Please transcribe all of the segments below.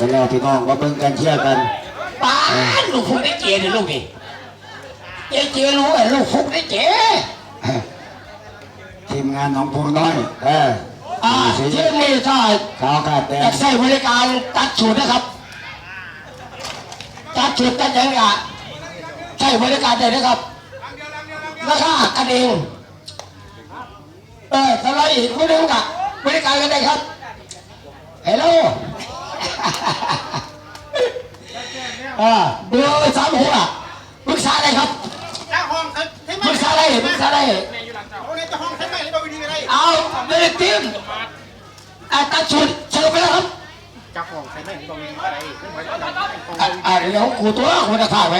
กันแล้วพี่น้องมาเบิ่งกันเชียร์กันป้านลูกฟุกได้เจเนี่ยลูกนี่เจเจรู้ไอ้ลูกฟุกได้เจทีมงานของพงน้อยเอออ่าสีเที่ยงนี้ถ้าขาวขาดแดจะงใช้บริการตัดชุดนะครับ ตัดชุดตัดยังไงใช้บริการได้นะครับราคากันเองเออถ้าเราอีกคนหนึงกับบริการกันได้ครับเฮลโล อ่าเบอร์สามหัวปรึกษาได้ครับจ้าห้องใช่ไหมปรึกษาได้ปรึกษาได้เอาในจะห้องใช่ไหมหรือเปล่าวิธีอะไรเอาเบอร์ทีมอ่าตัดชุดเชิญไปแล้วครับจ้าห้องใช่ไหมหรือเปล่าวิธีอะไรไม่เหมือนกันอะอ่าเดี๋ยวกูตัวกูจะถ่ายไหม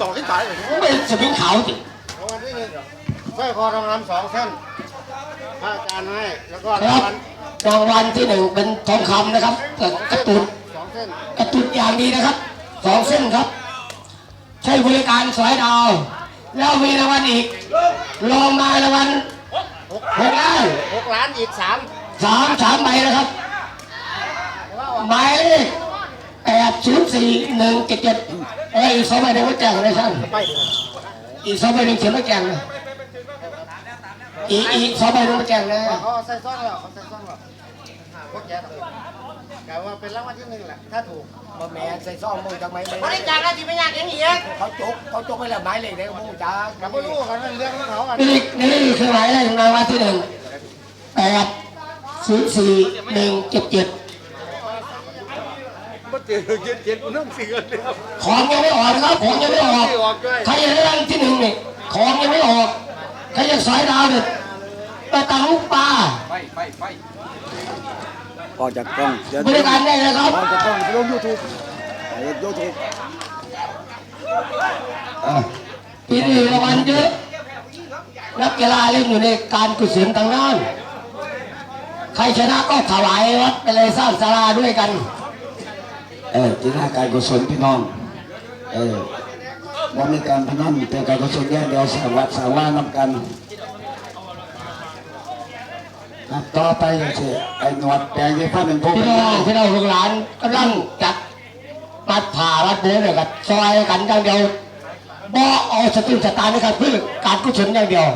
สองที่สายเลยกูเป็นสปริงขาวจิเอาวันที่หนึ่งสร้อยคอทองคำสองเส้นพระอาจารย์ให้แล้วก็ครารังบวัลรางวัลที่หนึ่งเป็นทองคำนะครับเกิดกระตุนสองเส้น กระตุนอย่างดีนะครับสองเส้นครับ ใช้บริการสายดาวแล้วมีรางวัลอีกรองมารางวัลหกหกล้านหกล้านอีกสามสามสามใบนะครับหมายเลขแปดศูนย์สี่หนึ่งเจ็ดเจ็ดเอ้ยอีกสองใบหนึ่งไม่แจ้งเลยท่านไปอีกสองใบหนึ่งเขียนไม่แจ้งเลย อีกอีกสองใบหนึ่งไม่แจ้งเลยเขาใส่ซ่องแล้วเขาใส่ซ่องแล้วพวกแกกล่าวว่าเป็นรางวัลที่หนึ่งแหละถ้าถูกบ่แม่ใส่ซองมึงจังไหมบริจาคแล้วที่ไม่ยากอย่างนี้เขาจกเขาจกไปแล้วหมายเลขไหนก็มึงจ้ากับไม่รู้กันเรื่องของเขากันนี่นี่คือหมายเลขรางวัลที่หนึ่งแปดศูนย์สี่หนึ่งเจ็ดเจ็ดมาเจอเย็นเย็นน้ำเสือเลยครับของยังไม่ออกนะครับของยังไม่ออกใครจะได้รางวัลที่หนึ่งนี่ของยังไม่ออกใครจะสายดาวเนี่ย ไปตังลูกปลาออกจากกล้องเดี๋ยวบริการได้เลยครับออกจากกล้องลงยูทูบยูทูบปีนี้รางวัลเยอะนักกีฬาเล่นอยู่ในการกุศลทางนั้นใครชนะก็ถวายวัดไปเลยสร้างศาลาด้วยกัน เออที่หน้าการกุศลพี่น้อง เออว่ามีการพนันเป็นการกุศลแยกเดียวสร้างวัดสร้างว่านำกันครับ ต่อไปก็คือไอ้หนวดแปลงยี่ห้อเป็นพวกพี่น้องพี่น้องลูกหลานกำลังจัดวัดผ่าวัดเนื้อเนี่ยกับซอยกันอย่างเดียวบ่เอาสติสตาร์นะครับเพื่อการกุศลอย่างเดียว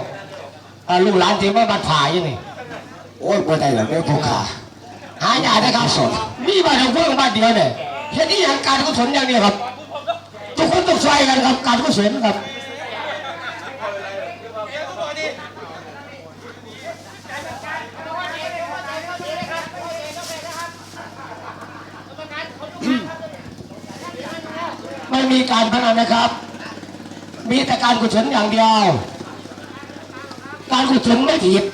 อ่าลูกหลานที่ว่าวัดผ่าอยู่นี่โอ้ยบ่ได้หรอกเด้อผู้ขาหายากนะครับมีบ้านของเพื่อนบ้านเดียวเนี่ยแค่นี้อย่างการกุศลอย่างเดียวครับ ทุกคนต้องช่วยกันครับการกุศลครับ ไมีการพนันนะครับ มีแต่การกุศลอย่างเดียว การกุศลไม่ผิด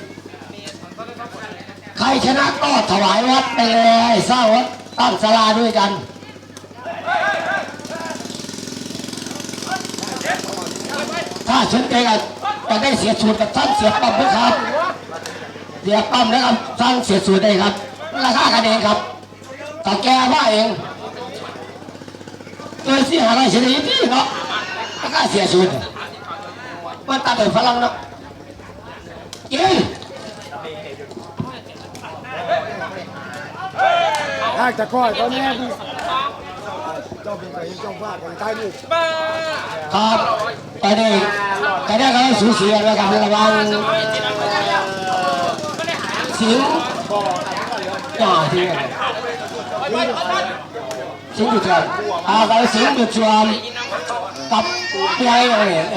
ใครชนะก็ถวายวัดไปเลยสร้างวัดตั้งศาลาด้วยกันถ้าสนใจก็จะได้เสียสูตรกับท่านเสียปั๊มด้วยครับเสียปั๊มนะครับท่านเสียสูตรได้ครับราคากันเองครับต่อแกว่าเอง โดยที่หาอะไรเสียดีที่เนาะราคาเสียสูตมันตัดโดยพลังเนาะจริงถ้าจะก้อยเขาแน่ดูเจ้าเป็นใครเจ้าฟาดคนไทยนี่ครับตอนนี้ตอนนี้กำลังสูสีกันแล้วครับระวังสิงจ่อที่ สิงจุดจวมอ่ากับสิงจุดจวมกับเปียอะไรเ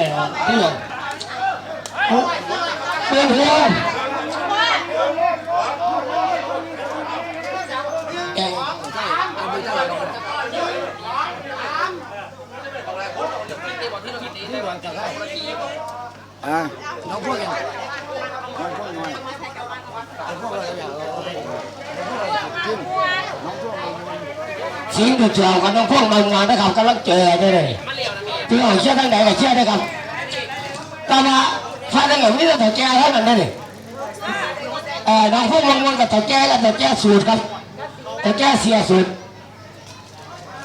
นี่ยเออที่หนึ่งเปลี่ยนเพลงเอ่ออะน้องพวกยังน้องพวกน้อยสิงจุดจวงพวกบางงานนะครับกำลังเจอได้เลยที่เราเชื่อทั้งไหนก็เชื่อได้ครับแต่ว่าฟ้าได้กับวิทยาต่อแก่เท่านั้นได้เลยเออน้องพวกบางงานกับต่อแก่และต่อแก่สูตรครับต่อแก่เสียสูตร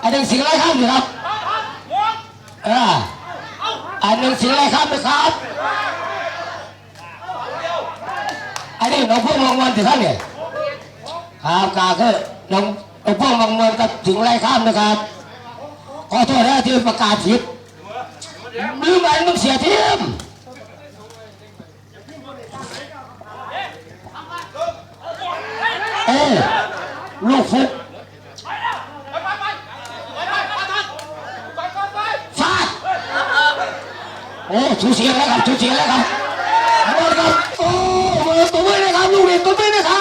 อันหนึ่งสิ่งไรครับอยู่ครับเอออันหนึ่งสิ่งไรครับนะครับอันนี้น้องพวกบางงานถึงท่านเนี่ย ครับกาคือน้องไอ้พวกบางเมืองก็ถึงไล่ข้ามนะครับ ขอโทษนะที่ประกาศผิดลืมไปมึงเสียเทียมเอ้ลูกฟุกฟาดโอ้ชูเสียงแล้วครับชูเสียงแล้วครับหมดครับโอ้ตัวไม่ได้ครับลูกเด็กตัวไม่ได้ครับ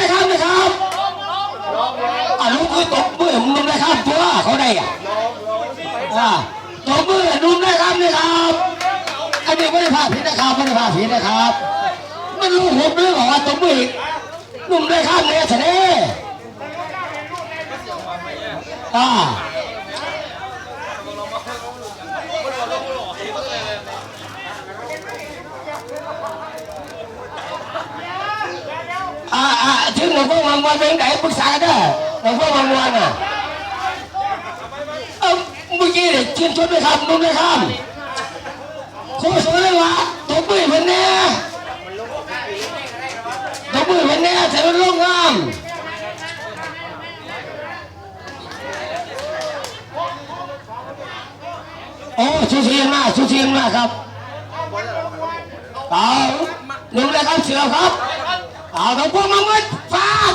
ได้ครับนะครับอะลูกคือตบมือนุ่มได้ครับตัวเขาได้อะอ่าตบมือนุ่มได้ครับเลยครับอันนี้ไม่ได้พาผิดนะครับไม่ได้พาผิดนะครับ มันรู้ผมเรื่องของว่าตบมืออีกนุ่มได้ครับเนี่ยเสน่ห์อ่าอ่าอ่าถึงหล วงพ่อวังวันเป็นไหนปรึกษาได้หลวงพ่อวังวันอะเอ้าเมื่อกี้เนี่ยชื่นชมด้วยครับนุ่มเลยครับโคตรสวยเลยวะตบมือเพิ่นแน่ตบมือเพิ่นแน่แต่มันลงงามโอ้ชูเชียงมากชูเชียงมากครับเอาหนุ่มเลยครับเสือครับ เอาทั้งพวกมาเงินฟาด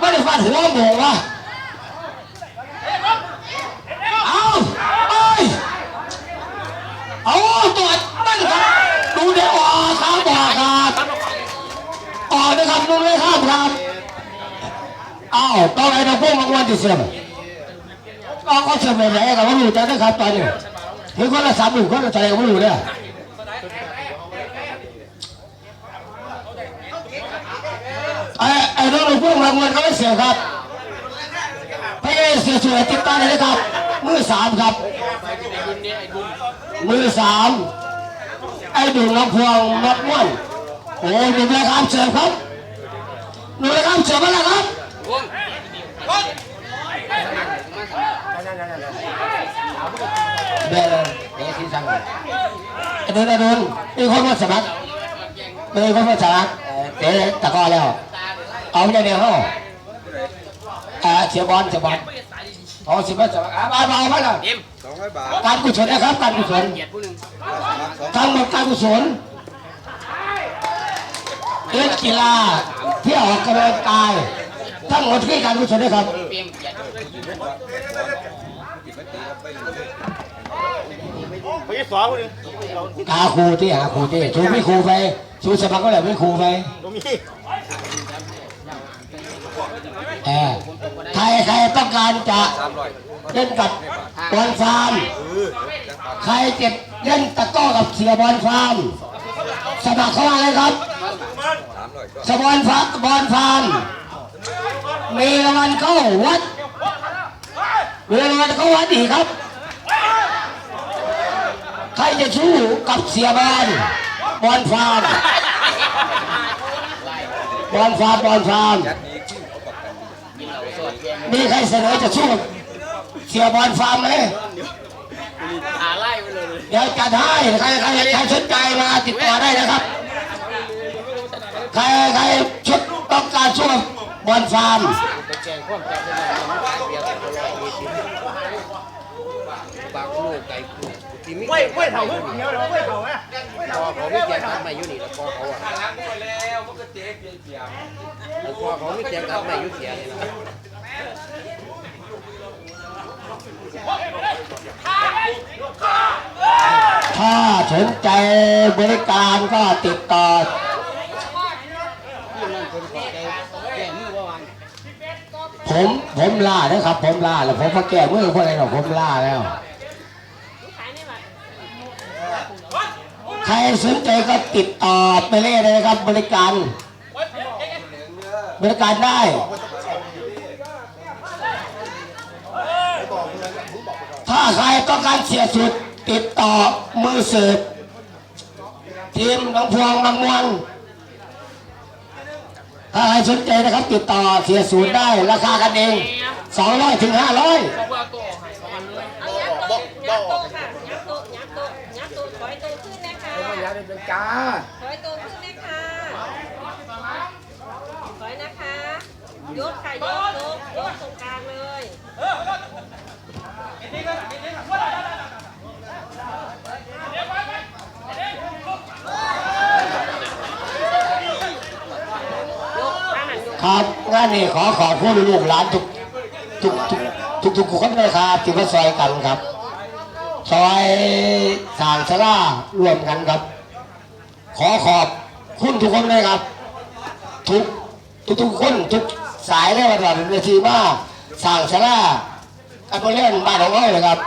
ไม่ได้ฟาดหัวหมูวะเอาเอ้ยเอาตัวมันครับดูเดี๋ยวออกครับอกครับออกนะครับดูเลยครับครับเอาตอนไหนทั้งพวกมาเงินติดเสียมเอาเขาเสียมไปไหนกับว่ารู้จักนะครับตอนนี้ถึงคนละสามหมื่นคนละใจกับว่ารู้เนี่ย ไอ้ไอ้น้องหลวงพ่อรางวัลเขาไม่เสียครับพี่เสียสวยติดตาเลยครับ มือสามครับ มือสามไอ้ดุลำพวงมัดม้วนโอ้ยดูเลยครับเสียครับดูเลยครับเสียมาแล้วครับเดี๋ยวเดี๋ยวที่สั่งเดี๋ยวเดี๋ยวเดี๋ยวมีคนมาสมัครมีคนมาสมัครเดี๋ยวตะกอแล้ว เอาอย่างเดียวเขาอ่าเสียบอลเสียบอลเอาเสียบอลเสียบอลอ่ามามามาแล้วสองร้อยบาทการกุศลนะครับการกุศลสองทั้งหมดการกุศลเล่นกีฬาเที่ยวออกกำลังกายทั้งหมดคือการกุศลนะครับไปยี่สองคนนึงหาครูที่หาครูที่ชูไม่ครูไปชูสมัครก็แบบไม่ครูไปตรงนี้ เออใครใครต้องการจะเล่นกับบอลฟาร์มใครเจ็บเล่นตะก้อกับเสียบอลฟาร์มสมัครเข้ามาเลยครับสบอลฟาร์มบอลฟาร์มมีรางวัลเข้าวัดมีรางวัลเข้าวัดอีกครับ ใครจะสู้กับเสียบอลบอลฟาร์มบอลฟาร์มบอลฟาร์ม มีใครเสนอจะสู้กับเสียบอลฟาร์มไหมหาไล่ไปเลยเดี๋ยวจัดให้ใครใครใครสนใจมาติดต่อได้นะครับ ใครใครชุดต้องการสู้กับบอลฟาร์มไปแจ้งความจับได้ไหมมันเบียร์กันร้อยยี่สิบบางลูกไก่ที่มีเว้ยเว้ยเถ่าเว้ยเงี้ยวเลยเว้ยเถ่าไหมพอเขาไม่เตียงกันมาอยู่นี่แล้วพอเขาอะแล้วพอเขาไม่เตียงกันมาอยู่เสียนี่นะ ถ้าสนใจบริการก็ติดต่อผมผมล่านะครับ ผมล่าแล้วผมมาแก้มือพวกอะไรหรอกผมล่าแล้ว ใครสนใจก็ติดต่อไปเรื่อยเลยนะครับ บริการ บริการได้ ถ้า ใครต้องการเสียสุด ติดต่อมือสืบทีมน้องพวงบางมวงถ้าใครสนใจนะครับ ติดต่อเสียศูนย์ได้ราคากันเอง200ถึง500เอายักษ์โต๊ะยักษ์โต๊ะค่ะยักษ์โต๊ะยักษ์โต๊ะยักษ์โต๊ะถอยโต๊ะขึ้นนะคะถอยโต๊ะขึ้นนะคะถอยนะคะยกค่ะยกยกยกตรงกลางเลย ครับงานนี้ขอขอบคุณลูกหลานทุกทุกทุกทุกทุกคนเลยครับที่มาซอยกันครับซอยสางสลารวมกันครับ ขอขอบคุณทุกคนเลยครับ ทุกทุกทุกคนทุกสายเลยว่าเวทีมาสางสลา การบริเล่นบ้านของเราเลยครับ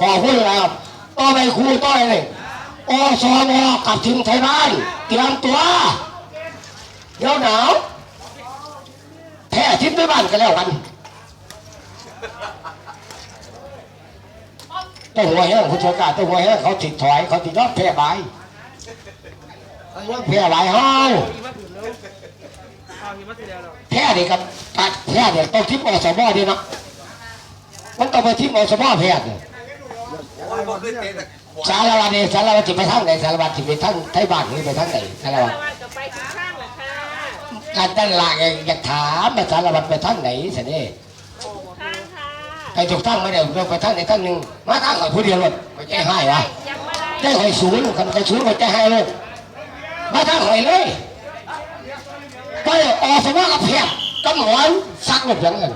ขอบคุณนะครับต่อไปครูต่อยเลยอสมกลับถึงไทยบ้านเตรียมตัวเดี๋ยวหนาวแพ้อาทิตย์ไปบ้านกันแล้วกันต้องหัวแห้งคุณชกาต้องหัวแห้งเขาติดถอยเขาติดรอบแพ้ใบายแพ้ใบายเฮาแพ้นี่กับตัดแพ้เนี่ยต้องทิพย์อสมดีเนาะ มันต้องไปทิพย์อสมแพ้เนี่ยสารวัตรเนี่ยสารวัตรจะไปทางไหนสารวัตรจะไปทางไทยบ้านหรือไปทางไหนสารวัตรตะวันก็ไปข้างข้างแหละค่ะการตั้งหลักอยากถามมาสารวัตรไปทางไหนสิเนี่ยข้างค่ะไปถูกทางไม่ได้เราไปทางไหนทางหนึ่งมาทางข่อยผู้เดียวเลยไปแก้ให้วะยังไม่ได้แก้ข่อยศูนย์กันข่อยศูนย์ไปแก้ให้เลยมาทางข่อยเลยไปออกสมองกับเพียบก็หมอนซักหมดอย่างนั้น